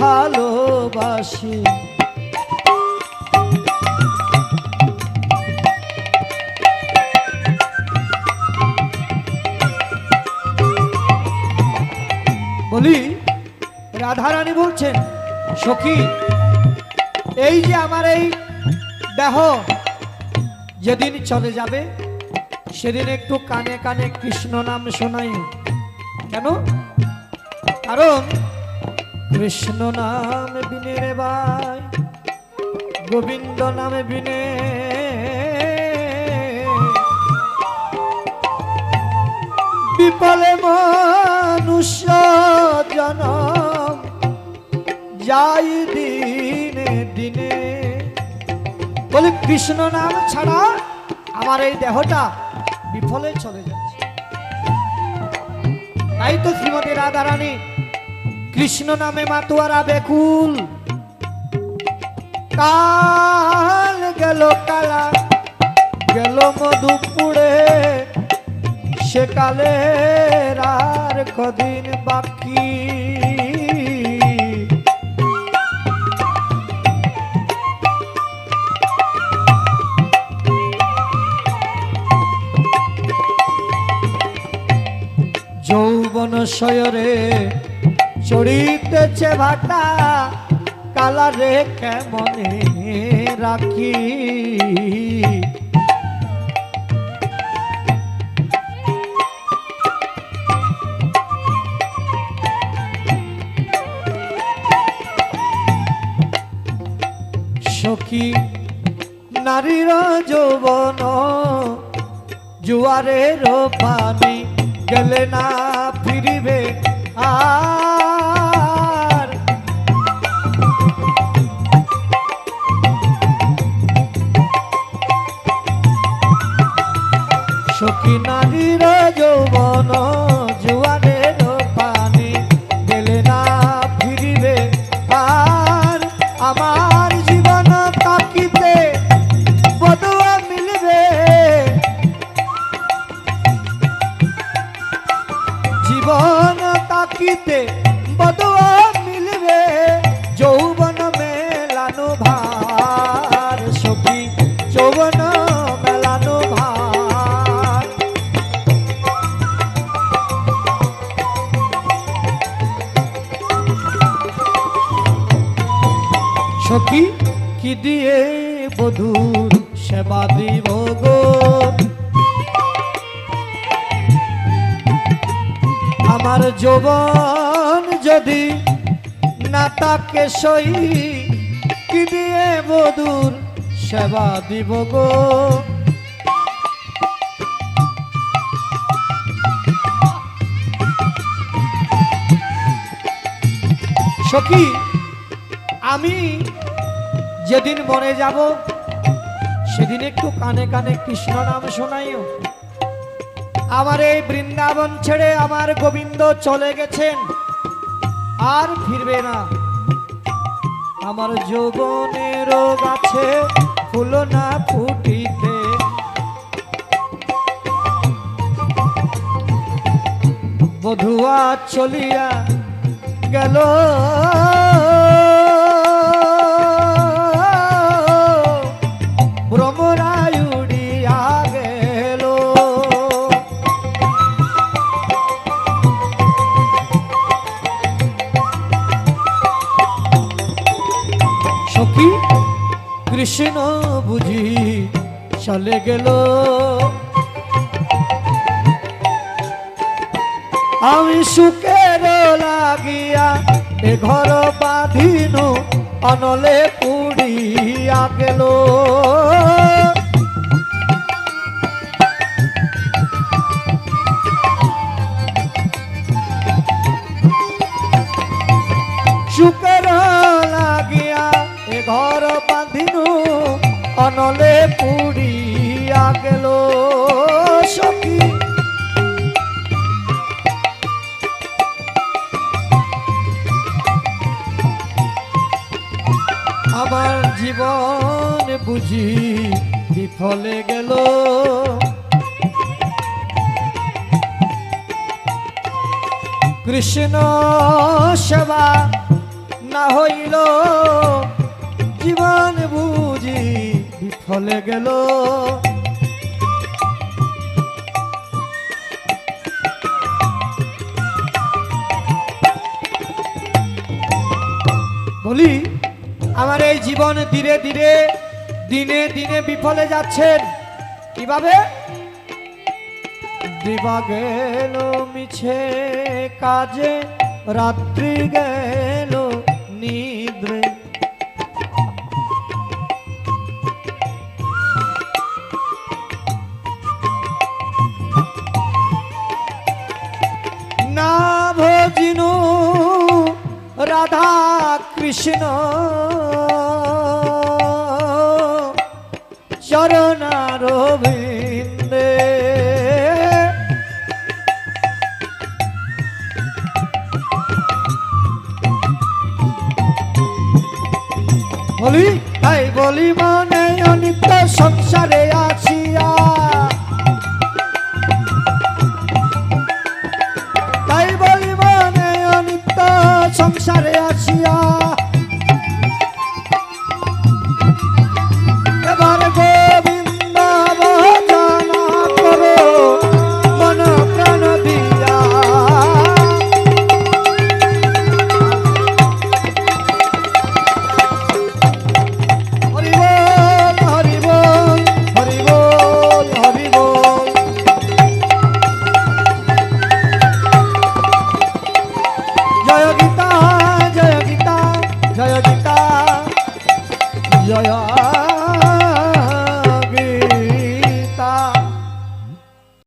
ভালোবাসি। বলি, রাধারানী বলছেন, সখী, এই যে আমার এই দেহ, যেদিন চলে যাবে, সেদিন একটু কানে কানে কৃষ্ণ নাম শোনাই কেন? কারণ কৃষ্ণ নাম বিনে রে ভাই, গোবিন্দ নামে বিনে। বিপলে মনুষ্য জনম, যাই দিনে দিনে। বলি, কৃষ্ণ নাম ছাড়া আমার এই দেহটা বিফলে চলে যাচ্ছে। তাই তো শ্রীমতী রাধারানী কৃষ্ণ নামে মাতুয়ারা বেকুল। কাল গেল কালা, গেল মধুপুরে। সে সেকালে আর কদিন বাকি। যৌবন শয়রে চড়িতেছে ভাটা কালারে কেমনে রাখি? সখী নারীর যৌবন জুয়ারের পানি গেলে না ফিরিবে আর জীবন তাকিতে বদুয়া মিলবে। যৌবন মেলানো ভার সখী যৌবন সখী কি দিয়ে বধুর সেবা দিব গো? আমার যৌবন যদি না তাকে সই, কি দিয়ে বধুর সেবা দিব গো? সখী, আমি যেদিন মরে যাব, সেদিন একটু কানে কানে কৃষ্ণ নাম শোনাইও। আমার এই বৃন্দাবন ছেড়ে আমার গোবিন্দ চলে গেছেন, আর ফিরবে না। আমার যৌবনের গাছে ফুল না ফুটিতে। বধুয়া চলিয়া গেল। কৃষ্ণ বুঝি চলে গেল। আমি সুখের লাগিয়া এ ঘর বাঁধিনু অনলে পুড়িয়া গেল। অনলে পুড়িয়া গেল সখী। আমার জীবন বুঝি বিফলে গেল। কৃষ্ণ সেবা না হইল, জীবন বুঝি বিফলে গেল। বলি, আমার এই জীবন ধীরে ধীরে, দিনে দিনে বিফলে যাচ্ছেন কীভাবে? গেল, মিছে কাজে, রাত্রি গেল, না কৃষ্ণ। চরণার বৃন্দে বলি, তাই বলি মনে অনিত্য সংসারে আছিয়া। তাই বলি মনে অনিত্য সংসারে আসিয়া